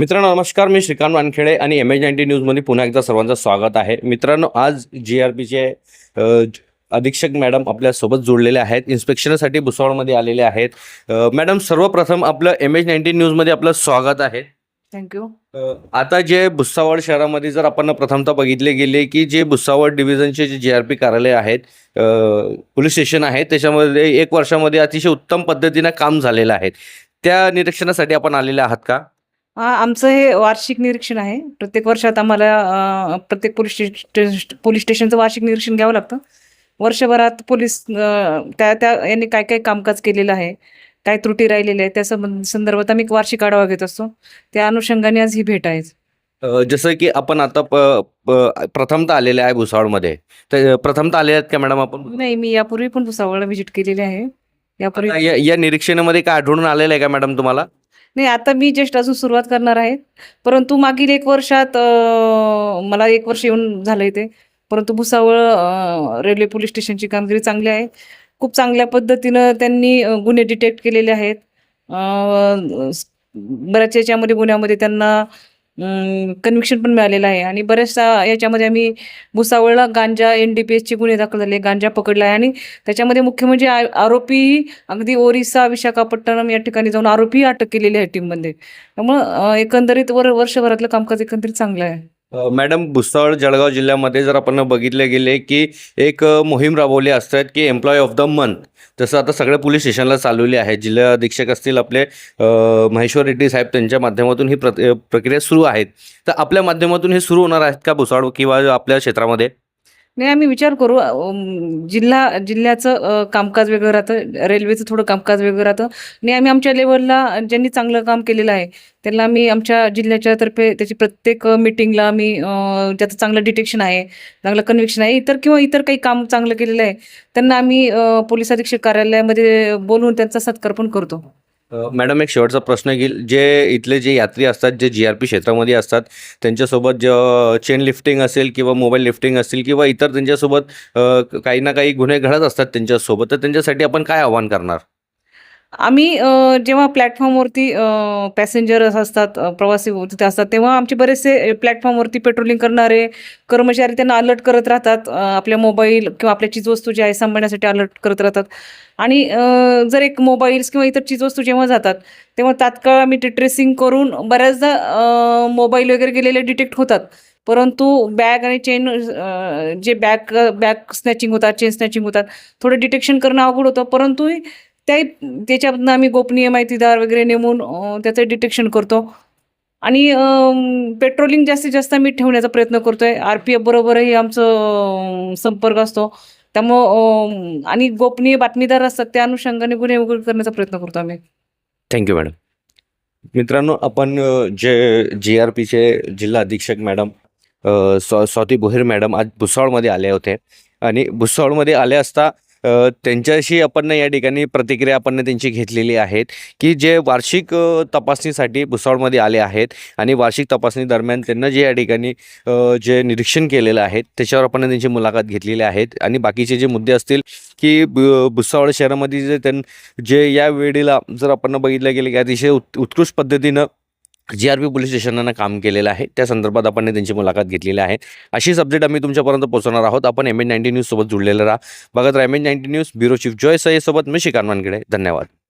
मित्रांनो नमस्कार मी श्रीकांत वानखेडे आणि एम एच नाईन्टी न्यूजमध्ये पुन्हा एकदा सर्वांचं स्वागत आहे. मित्रांनो आज जी आर पीचे अधीक्षक मॅडम आपल्यासोबत जोडलेले आहेत. इन्स्पेक्शनसाठी भुसावळमध्ये आलेले आहेत. मॅडम सर्वप्रथम आपलं एम एच नाईन्टी न्यूजमध्ये आपलं स्वागत आहे. थँक्यू आता जे भुसावळ शहरामध्ये जर आपण प्रथमतः बघितले गेले की जे भुसावळ डिव्हिजनचे जे जी आर पी कार्यालय आहेत पोलीस स्टेशन आहे त्याच्यामध्ये एक वर्षामध्ये अतिशय उत्तम पद्धतीनं काम झालेलं आहे. त्या निरीक्षणासाठी आपण आलेले आहात का? आमचं हे वार्षिक निरीक्षण आहे. प्रत्येक वर्षात आम्हाला प्रत्येक पोलीस पोलीस स्टेशनचं वार्षिक निरीक्षण घ्यावं लागतं. वर्षभरात पोलीस त्या त्या यांनी काय काय कामकाज केलेलं आहे काय त्रुटी राहिलेल्या आहेत त्या संबंध संदर्भात आम्ही एक वार्षिक आढावा घेत असतो. त्या अनुषंगाने आज ही भेट आहे. जसं की आपण आता प्रथमतः आलेले आहे भुसावळमध्ये. तर प्रथमतः आले आहेत का मॅडम आपण? नाही मी यापूर्वी पण भुसावळला व्हिजिट केलेली आहे. यापूर्वी या निरीक्षणामध्ये काय आढळून आलेलं आहे का मॅडम तुम्हाला? नाही आता मी जस्ट अजून सुरुवात करणार आहे. परंतु मागील एक वर्षात मला एक वर्ष येऊन झालं इथे परंतु भुसावळ रेल्वे पोलीस स्टेशनची कामगिरी चांगली आहे. खूप चांगल्या पद्धतीनं त्यांनी गुन्हे डिटेक्ट केलेले आहेत. बऱ्याच याच्यामध्ये गुन्ह्यामध्ये त्यांना कन्व्हिक्शन पण मिळालेलं आहे. आणि बऱ्याचशा याच्यामध्ये आम्ही भुसावळला गांजा एन डी पी एसचे गुन्हे दाखल झाले गांजा पकडला आहे. आणि त्याच्यामध्ये मुख्य म्हणजे आरोपी अगदी ओरिसा विशाखापट्टणम या ठिकाणी जाऊन आरोपी अटक केलेली आहे टीममध्ये त्यामुळं एकंदरीत वर वर्षभरातलं कामकाज एकंदरीत चांगलं आहे. मॅडम भुसावळ जळगाव जिल्ह्यामध्ये जर आपण बघितले गेले की एक मोहीम राबवली असतात की एम्प्लॉय ऑफ द मंथ जसं आता सगळ्या पोलीस स्टेशनला चालवली आहे. जिल्हा अधीक्षक असतील आपले महेश्वर रेड्डी साहेब त्यांच्या माध्यमातून ही प्र प्रक्रिया सुरू आहेत. तर आपल्या माध्यमातून हे सुरू होणार आहेत का भुसावळ किंवा आपल्या क्षेत्रामध्ये? नाही आम्ही विचार करू. जिल्हा जिल्ह्याचं कामकाज वेगळं राहतं रेल्वेचं थोडं कामकाज वेगळं राहतं. आणि आम्ही आमच्या लेवलला ज्यांनी चांगलं काम केलेलं आहे त्यांना आम्ही आमच्या जिल्ह्याच्या तर्फे त्याची प्रत्येक मिटिंगला आम्ही त्याचं ज्याचं चांगलं डिटेक्शन आहे चांगलं कन्व्हिक्शन आहे इतर किंवा इतर काही काम चांगलं केलेलं आहे त्यांना आम्ही पोलीस अधीक्षक कार्यालयामध्ये बोलवून त्यांचा सत्कार पण करतो. मॅडम एक शेवटचा प्रश्न घेईल जे इथले जे यात्री असतात जे जी आर पी क्षेत्रामध्ये असतात त्यांच्यासोबत जे चेन लिफ्टिंग असेल किंवा मोबाईल लिफ्टिंग असेल किंवा इतर त्यांच्यासोबत काही ना काही गुन्हे घडत असतात त्यांच्यासोबत तर त्यांच्यासाठी आपण काय आव्हान करणार? आम्ही जेव्हा प्लॅटफॉर्मवरती पॅसेंजर असतात प्रवासी तिथे असतात तेव्हा आमचे बरेचसे प्लॅटफॉर्मवरती पेट्रोलिंग करणारे कर्मचारी त्यांना अलर्ट करत राहतात आपल्या मोबाईल किंवा आपल्या चीजवस्तू जी आहे सांभाळण्यासाठी अलर्ट करत राहतात. आणि जर एक मोबाईल्स किंवा इतर चीजवस्तू जेव्हा जातात तेव्हा तात्काळ आम्ही ते ट्रेसिंग करून बऱ्याचदा मोबाईल वगैरे गेलेले डिटेक्ट होतात. परंतु बॅग आणि चेन जे बॅग बॅग स्नॅचिंग होतात चेन स्नॅचिंग होतात थोडं डिटेक्शन करणं अवघड होतं परंतु त्या त्याच्यामधनं आम्ही गोपनीय माहितीदार वगैरे नेमून त्याचं डिटेक्शन करतो. आणि पेट्रोलिंग जास्तीत जास्त आम्ही ठेवण्याचा प्रयत्न करतोय. आर पी एफ बरोबरही आमचं संपर्क असतो. त्यामुळं आणि गोपनीय बातमीदार असतात त्या अनुषंगाने गुन्हे उघड करण्याचा प्रयत्न करतो आम्ही. थँक्यू मॅडम मित्रांनो आपण जे जी आर पीचे जिल्हा अधीक्षक मॅडम स्वाती भोईर मॅडम आज भुसावळमध्ये आले होते. आणि भुसावळमध्ये आले असता त्यांच्याशी आपण या ठिकाणी प्रतिक्रिया आपण त्यांची घेतलेली आहेत की जे वार्षिक तपासणीसाठी भुसावळमध्ये आले आहेत आणि वार्षिक तपासणी दरम्यान त्यांना जे या ठिकाणी जे निरीक्षण केलेलं आहे त्याच्यावर आपण त्यांची मुलाखत घेतलेली आहेत आणि बाकीचे जे मुद्दे असतील की भुसावळ शहरामध्ये जे त्यां जे या वेळेला जर आपण बघितलं गेलं की अतिशय उत् उत्कृष्ट पद्धतीनं जी आर पी पोलीस स्टेशनानं काम केलेलं आहे. त्या संदर्भात आपण त्यांची मुलाखत घेतलेली आहे. अशीच अपडेट आम्ही तुमच्यापर्यंत पोहोचवणार आहोत. आपण एम एन नाईन्टी न्यूजसोबत जुळलेलं राहा. बघत राहा M N ninety news bureau chief Joy सय्यदसोबत मी श्रीकांत वानखेडे. धन्यवाद.